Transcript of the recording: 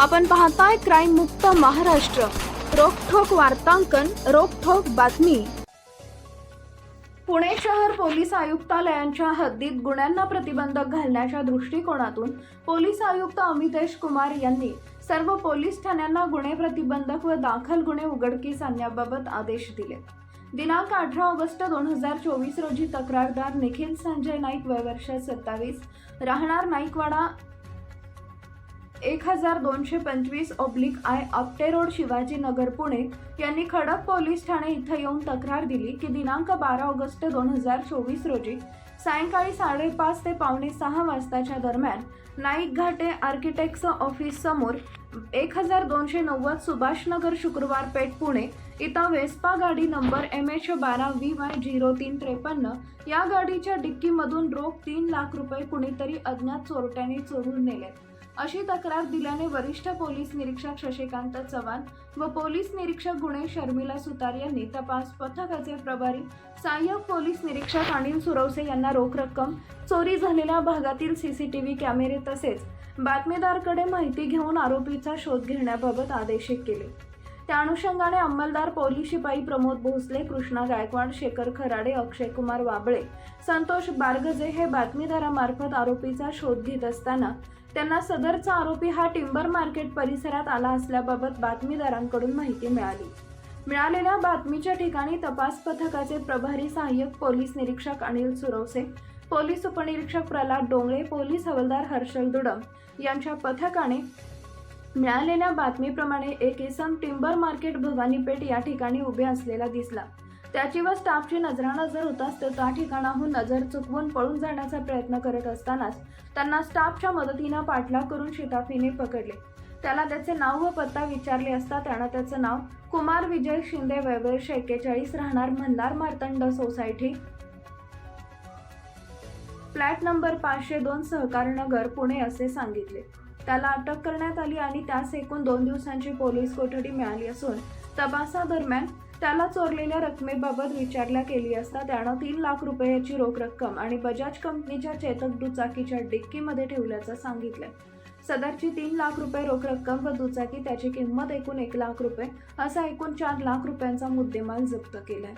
आपण पाहताय क्राईम मुक्त महाराष्ट्र. रोखोक वार्तांकन रोखोक बातमी. पुणे शहर पोलीस आयुक्तालयांच्या हद्दीत गुन्ह्यांना प्रतिबंधक घालण्याच्या दृष्टिकोनातून पोलीस आयुक्त अमितेश कुमार यांनी सर्व पोलीस ठाण्यांना गुन्हे प्रतिबंधक व दाखल गुन्हे उघडकीस आणण्याबाबत आदेश दिले. दिनांक अठरा ऑगस्ट दोन हजार चोवीस रोजी तक्रारदार निखिल संजय नाईक वय वर्ष सत्तावीस राहणार नाईकवाडा एक हजार दोनशे पंचवीस oblique I Apte road Shivajinagar Pune यांनी खडक पोलीस ठाणे इथं येऊन तक्रार दिली की दिनांक बारा ऑगस्ट दोन हजार चोवीस रोजी सायंकाळी साडेपाच ते पावणे सहा वाजताच्या दरम्यान नाईक घाटे आर्किटेक्ट्स ऑफिस समोर एक हजार दोनशे नव्वद सुभाषनगर शुक्रवार पेठ पुणे इथं वेस्पा गाडी नंबर एम एच बारा व्ही वाय झिरो तीन त्रेपन्न या गाडीच्या डिक्कीमधून रोख तीन लाख रुपये कुणीतरी अज्ञात चोरट्याने चोरून नेले अशी तक्रार दिल्याने वरिष्ठ पोलीस निरीक्षक शशिकांत चव्हाण व पोलीस निरीक्षक गुणे शर्मिला सुतार यांनी तपास पथकाचे प्रभारी सहाय्यक पोलीस निरीक्षक अनिल सुरवसे यांना रोख रक्कम चोरी झालेल्या भागातील सीसीटीव्ही कॅमेरे तसेच बातमीदारकडे माहिती घेऊन आरोपीचा शोध घेण्याबाबत आदेशित केले. त्या अनुषंगाने अंमलदार पोली शिपाई प्रमोद भोसले कृष्णा गायकवाड शेखर खराडे अक्षय कुमार वाबळे संतोष बारगजे हे बातमीदारामार्फत आरोपीचा शोध घेत असताना त्यांना सदरचा आरोपी हा टिंबर मार्केट परिसरात आला असल्याबाबत बातमीदारांकडून माहिती मिळाली. मिळालेल्या बातमीच्या ठिकाणी तपास पथकाचे प्रभारी सहाय्यक पोलीस निरीक्षक अनिल सुरवसे पोलीस उपनिरीक्षक प्रल्हाद डोंगळे पोलीस हवालदार हर्षल दुडम यांच्या पथकाने मिळालेल्या बातमीप्रमाणे एक इसम टिंबर मार्केट भवानीपेठ या ठिकाणी उभे असलेला दिसला. त्याची व स्टाफची नजरानजर होताच तो त्या ठिकाणाहून नजर चुकवून पळून जाण्याचा प्रयत्न करत असतानाच त्यांना स्टाफच्या मदतीनं पाठलाग करून शिताफीने पकडले. त्याला त्याचे नाव व पत्ता विचारले असता त्यानं त्याचं नाव कुमार विजय शिंदे वयवर्ष एक्केचाळीस राहणार Mandar Martand society. Flat number पाचशे दोन सहकार नगर पुणे असे सांगितले. त्याला अटक करण्यात आली आणि त्यास एकूण दोन दिवसांची पोलीस कोठडी मिळाली असून तपासादरम्यान त्याला चोरलेल्या रकमेबाबत विचारल्या केली असता त्यानं तीन लाख रुपयाची रोख रक्कम आणि बजाज कंपनीच्या चेतक दुचाकीच्या डिक्कीमध्ये ठेवल्याचं सांगितलंय. सदरची तीन लाख रुपये रोख रक्कम व दुचाकी त्याची किंमत एकूण एक लाख रुपये असा एकूण चार लाख रुपयांचा मुद्देमाल जप्त केलाय.